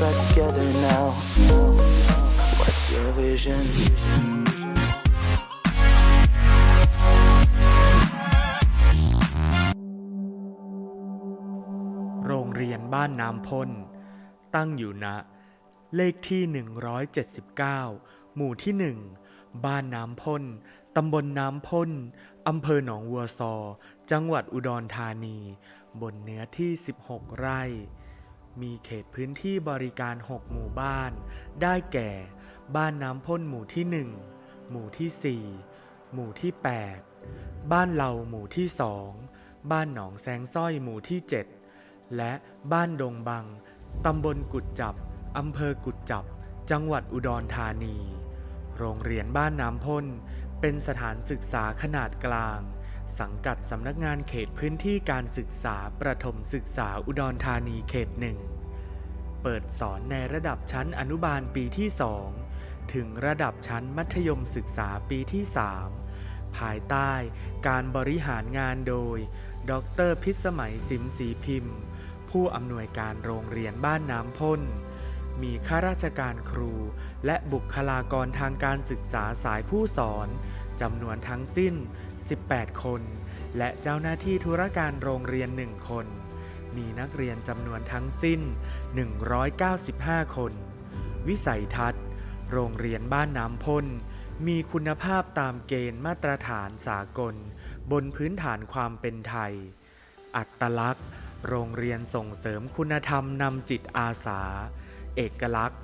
back together now. What's your vision? โรงเรียนบ้านน้ำพ่นตั้งอยู่ณเลขที่ 179 หมู่ที่ 1 บ้านน้ำพ่นตำบลน้ำพ่นอำเภอหนองวัวซอ จังหวัดอุดรธานี บนเนื้อที่ 16 ไร่ มีเขตพื้นที่บริการ 6 หมู่บ้าน ได้แก่ บ้านน้ำพ่นหมู่ที่ 1 หมู่ที่ 4 หมู่ที่ 8 บ้านเหล่าหมู่ที่ 2 บ้านหนองแซงส้อยหมู่ที่ 7 และบ้านดงบัง ตำบลกุดจับ อำเภอกุดจับ จังหวัดอุดรธานี โรงเรียนบ้านน้ำพ่น เป็นสถานศึกษาขนาดกลาง สังกัดสำนักงานเขตพื้นที่การศึกษาประถมศึกษาอุดรธานีเขตหนึ่ง เปิดสอนในระดับชั้นอนุบาลปีที่2ถึงระดับชั้นมัธยมศึกษาปีที่3ภายใต้การบริหารงานโดย ดรพิสมัยสิมสีพิมพ์ ผู้อำนวยการโรงเรียนบ้านน้ำพ่นมีข้าราชการครู และบุคลากรทางการศึกษาสายผู้สอนจำนวนทั้งสิ้น 18 คน และเจ้าหน้าที่ธุรการโรงเรียน 1 คน มีนักเรียนจำนวนทั้งสิ้น 195 คน วิสัยทัศน์ โรงเรียนบ้านน้ำพ่นมีคุณภาพตามเกณฑ์มาตรฐานสากล บนพื้นฐานความเป็นไทย อัตลักษณ์ โรงเรียนส่งเสริมคุณธรรมนำจิตอาสา เอกลักษณ์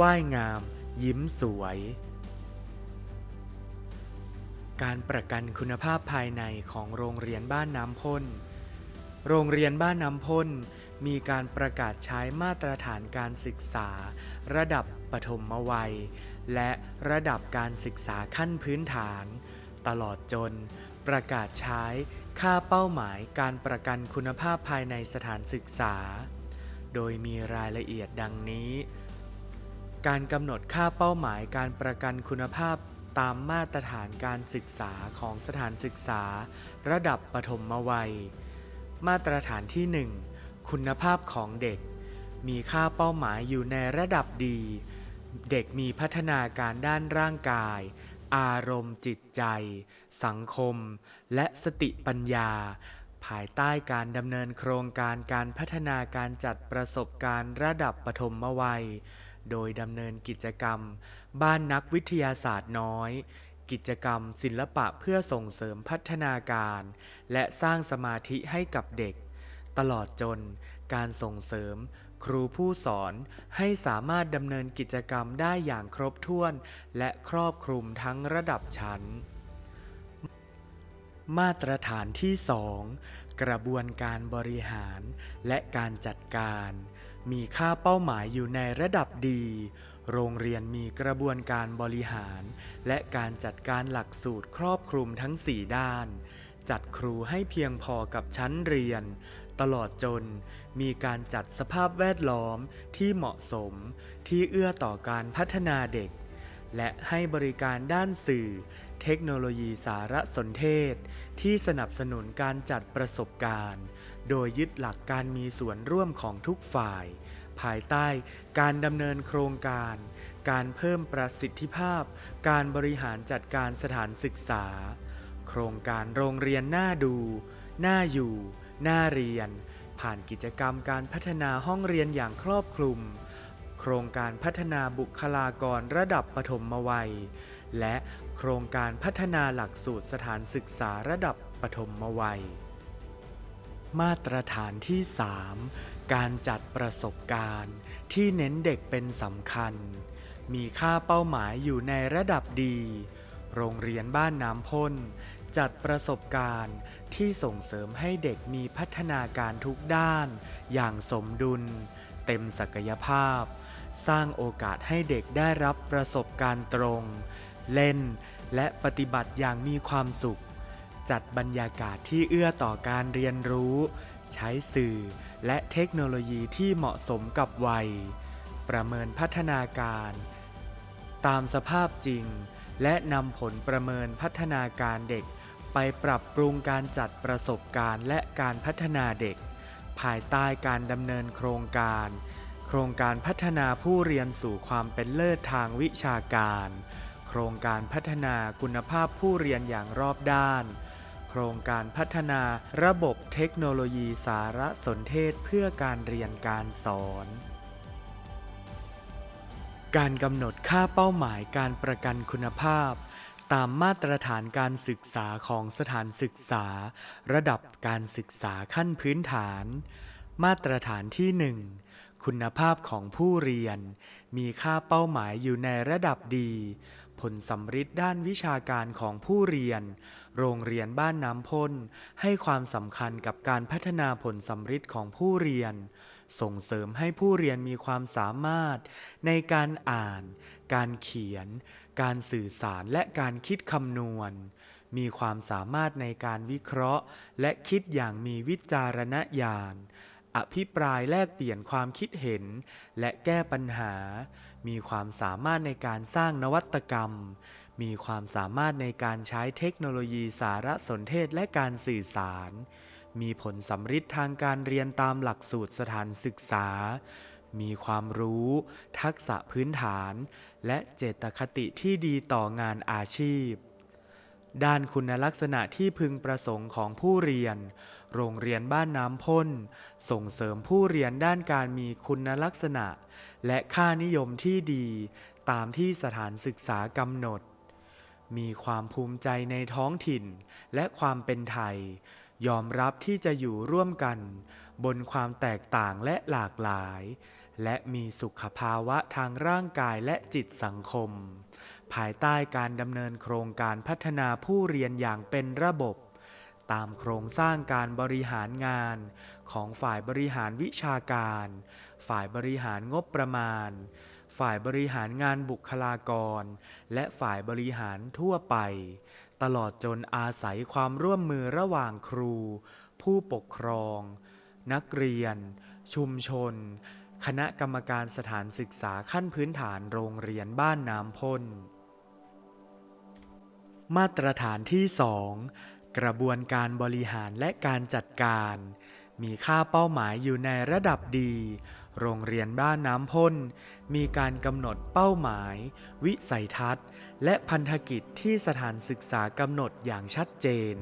ว่ายงาม ยิ้มสวย การประกันคุณภาพภายในของโรงเรียนบ้านน้ำพ่น โรงเรียนบ้านน้ำพ่นมีการประกาศใช้มาตรฐานการศึกษา ระดับปฐมวัย และระดับการศึกษาขั้นพื้นฐาน ตลอดจน ประกาศใช้ค่าเป้าหมายการประกันคุณภาพภายในสถานศึกษา โดยมีรายละเอียดดังนี้ การกำหนดค่าเป้าหมายการประกันคุณภาพ ตามมาตรฐานการศึกษาของสถานศึกษา ระดับปฐมวัย มาตรฐานที่ 1 คุณภาพของเด็ก มีค่าเป้าหมายอยู่ในระดับดี เด็กมีพัฒนาการด้านร่างกาย อารมณ์จิตใจ สังคม และสติปัญญา ภายใต้การดำเนินโครงการการพัฒนาการจัดประสบการณ์ระดับปฐมวัย โดยดำเนินกิจกรรม บ้านนักวิทยาศาสตร์น้อย กิจกรรมศิลปะเพื่อส่งเสริมพัฒนาการ และสร้างสมาธิให้กับเด็ก ตลอดจนการส่งเสริม ครูผู้สอนให้สามารถดำเนินกิจกรรมได้อย่างครบถ้วน และครอบคลุมทั้งระดับชั้น มาตรฐานที่ 2 กระบวนการบริหารและการจัดการ มีค่าเป้าหมายอยู่ในระดับดี โรงเรียนมีกระบวนการบริหาร และการจัดการหลักสูตรครอบคลุมทั้ง 4 ด้าน จัดครูให้เพียงพอกับชั้นเรียน ตลอดจนมีการจัดสภาพแวดล้อมที่เหมาะสมที่เอื้อต่อการพัฒนาเด็ก และให้บริการด้านสื่อ เทคโนโลยีสารสนเทศ ที่สนับสนุนการจัดประสบการณ์ โดยยึดหลักการมีส่วนร่วมของทุกฝ่าย ภายใต้การดำเนินโครงการ การเพิ่มประสิทธิภาพ การบริหารจัดการสถานศึกษา โครงการโรงเรียนน่าดู น่าอยู่ น่าเรียน ผ่านกิจกรรมการพัฒนาห้องเรียนอย่างครอบคลุม โครงการพัฒนาบุคลากรระดับปฐมวัย และ ครงการพัฒนาหลักสูตรสถานศึกษาระดับปฐมวัย มาตรฐานที่ 3 การจัดประสบการณ์ที่เน้นเด็กเป็นสำคัญ มีค่าเป้าหมายอยู่ในระดับดี โรงเรียนบ้านน้ำพ่นจัดประสบการณ์ที่ส่งเสริมให้เด็กมีพัฒนาการทุกด้าน อย่างสมดุล เต็มศักยภาพ สร้างโอกาสให้เด็กได้รับประสบการณ์ตรง เล่น และปฏิบัติอย่างมีความสุข จัดบรรยากาศที่เอื้อต่อการเรียนรู้ ใช้สื่อและเทคโนโลยีที่เหมาะสมกับวัย ประเมินพัฒนาการ ตามสภาพจริง และนำผลประเมินพัฒนาการเด็ก ไปปรับปรุงการจัดประสบการณ์และการพัฒนาเด็ก ภายใต้การดำเนินโครงการโครงการพัฒนาผู้เรียนสู่ความเป็นเลิศทางวิชาการ โครงการพัฒนาคุณภาพผู้เรียนอย่างรอบด้าน โครงการพัฒนาระบบเทคโนโลยีสารสนเทศเพื่อการเรียนการสอน การกำหนดค่าเป้าหมายการประกันคุณภาพ ตามมาตรฐานการศึกษาของสถานศึกษา ระดับการศึกษาขั้นพื้นฐาน มาตรฐานที่ 1คุณภาพของผู้เรียน มีค่าเป้าหมายอยู่ในระดับดี ผลสำฤทธิ์ด้านวิชาการของผู้เรียน โรงเรียนบ้านน้ำพ่นให้ความสำคัญกับการพัฒนาผลสำฤทธิ์ของผู้เรียน ส่งเสริมให้ผู้เรียนมีความสามารถ ในการอ่าน การเขียน การสื่อสารและการคิดคำนวณ มีความสามารถในการวิเคราะห์ และคิดอย่างมีวิจารณญาณ อภิปรายแลกเปลี่ยนความคิดเห็น และแก้ปัญหา มีความสามารถในการสร้างนวัตกรรม มีความสามารถในการใช้เทคโนโลยีสารสนเทศและการสื่อสาร มีผลสำฤทธิ์ทางการเรียนตามหลักสูตรสถานศึกษา มีความรู้ ทักษะพื้นฐาน และเจตคติที่ดีต่องานอาชีพ ด้านคุณลักษณะที่พึงประสงค์ของผู้เรียน โรงเรียนบ้านน้ำพ่น ส่งเสริมผู้เรียนด้านการมีคุณลักษณะ และค่านิยมที่ดี ตามที่สถานศึกษากำหนด มีความภูมิใจในท้องถิ่น และความเป็นไทย ยอมรับที่จะอยู่ร่วมกัน บนความแตกต่างและหลากหลาย และมีสุขภาวะทางร่างกายและจิตสังคม ภายใต้การดำเนินโครงการพัฒนาผู้เรียนอย่างเป็นระบบ ตามโครงสร้างการบริหารงานของฝ่ายบริหารวิชาการ ฝ่ายบริหารงบประมาณ ฝ่ายบริหารงานบุคลากร และฝ่ายบริหารทั่วไป ตลอดจนอาศัยความร่วมมือระหว่างครู ผู้ปกครอง นักเรียน ชุมชน คณะกรรมการสถานศึกษาขั้นพื้นฐานโรงเรียนบ้านน้ำพ่นมาตรฐานที่ 2 กระบวนการบริหารและการจัดการ มีค่าเป้าหมายอยู่ในระดับดี โรงเรียนบ้านน้ำพ่น มีการกำหนดเป้าหมาย วิสัยทัศน์ และพันธกิจที่สถานศึกษากำหนดอย่างชัดเจน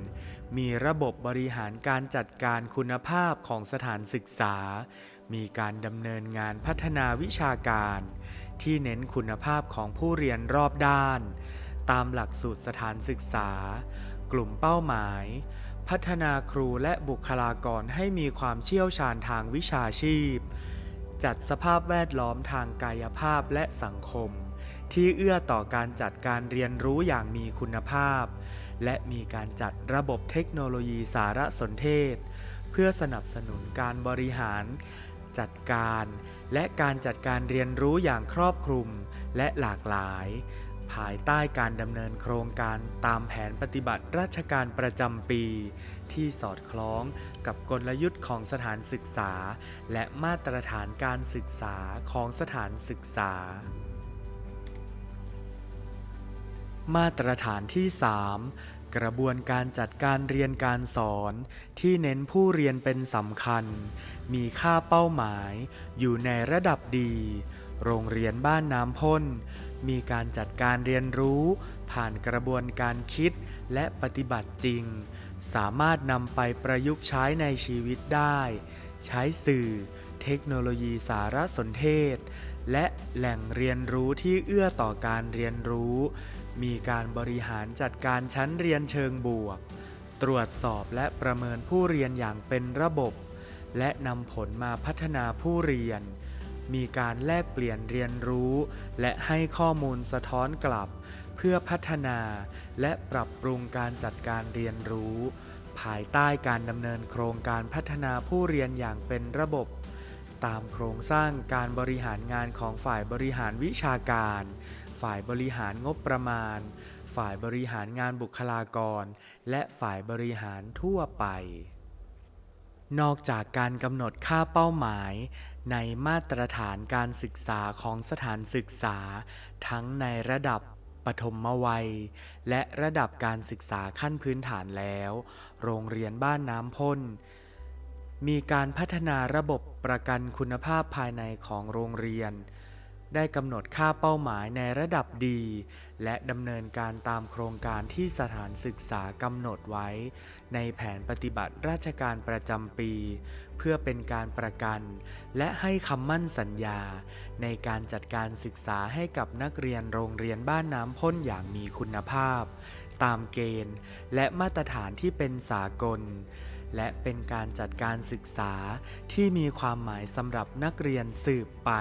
มีระบบบริหารการจัดการคุณภาพของสถานศึกษา มีการดำเนินงานพัฒนาวิชาการ ที่เน้นคุณภาพของผู้เรียนรอบด้าน ตามหลักสูตรสถานศึกษา กลุ่มเป้าหมาย พัฒนาครูและบุคลากรให้มีความเชี่ยวชาญทางวิชาชีพ จัดสภาพแวดล้อมทางกายภาพและสังคม ที่เอื้อต่อการจัดการเรียนรู้อย่างมีคุณภาพ และมีการจัดระบบเทคโนโลยีสารสนเทศ เพื่อสนับสนุนการบริหาร จัดการ และการจัดการเรียนรู้อย่างครอบคลุมและหลากหลาย ภายใต้การดำเนินโครงการตามแผนปฏิบัติราชการประจำปี ที่สอดคล้องกับกลยุทธ์ของสถานศึกษา และมาตรฐานการศึกษาของสถานศึกษา มาตรฐานที่ 3กระบวนการจัดการเรียนการสอนที่เน้นผู้เรียนเป็นสำคัญ มีค่าเป้าหมายอยู่ในระดับดี โรงเรียนบ้านน้ำพ่น มีการจัดการเรียนรู้ ผ่านกระบวนการคิดและปฏิบัติจริง สามารถนำไปประยุกต์ใช้ในชีวิตได้ ใช้สื่อ เทคโนโลยีสารสนเทศ และแหล่งเรียนรู้ที่เอื้อต่อการเรียนรู้ มีการบริหารจัดการชั้นเรียนเชิงบวก ตรวจสอบและประเมินผู้เรียนอย่างเป็นระบบ และนำผลมาพัฒนาผู้เรียน มีการแลกเปลี่ยนเรียนรู้ และให้ข้อมูลสะท้อนกลับ เพื่อพัฒนา และปรับปรุงการจัดการเรียนรู้ ภายใต้การดำเนินโครงการพัฒนาผู้เรียนอย่างเป็นระบบ ตามโครงสร้างการบริหารงานของฝ่ายบริหารวิชาการ ฝ่ายบริหารงบประมาณ ฝ่ายบริหารงานบุคลากร และฝ่ายบริหารทั่วไป นอกจากการกำหนดค่าเป้าหมาย ในมาตรฐานการศึกษาของสถานศึกษา ทั้งในระดับปฐมวัย และระดับการศึกษาขั้นพื้นฐานแล้ว โรงเรียนบ้านน้ำพ่น มีการพัฒนาระบบประกันคุณภาพภายในของโรงเรียน ได้กำหนดค่าเป้าหมายในระดับดี และดำเนินการตามโครงการที่สถานศึกษากำหนดไว้ ในแผนปฏิบัติราชการประจำปี เพื่อเป็นการประกัน และให้คำมั่นสัญญา ในการจัดการศึกษาให้กับนักเรียนโรงเรียนบ้านน้ำพ่นอย่างมีคุณภาพ ตามเกณฑ์ และมาตรฐานที่เป็นสากลและเป็นการจัดการศึกษาที่มีความหมายสำหรับนักเรียนสืบไป